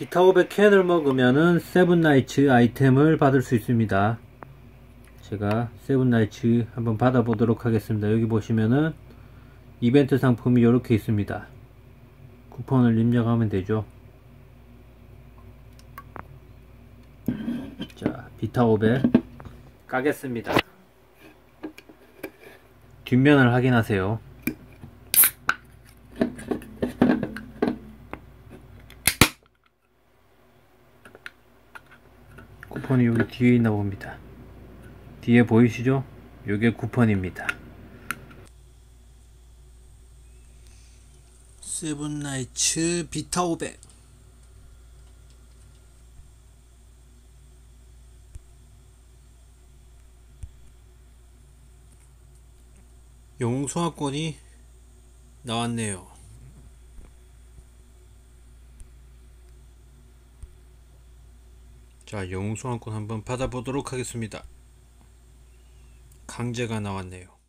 비타500 캔을 먹으면은 세븐나이츠 아이템을 받을 수 있습니다. 제가 세븐나이츠 한번 받아보도록 하겠습니다. 여기 보시면은 이벤트 상품이 이렇게 있습니다. 쿠폰을 입력하면 되죠. 자, 비타500 까겠습니다. 뒷면을 확인하세요. 쿠폰이 여기 뒤에 있나 봅니다. 뒤에 보이시죠? 요게 쿠폰입니다. 세븐나이츠 비타 500 영웅 소화권이 나왔네요. 자, 영웅 소환권 한번 받아보도록 하겠습니다. 강제가 나왔네요.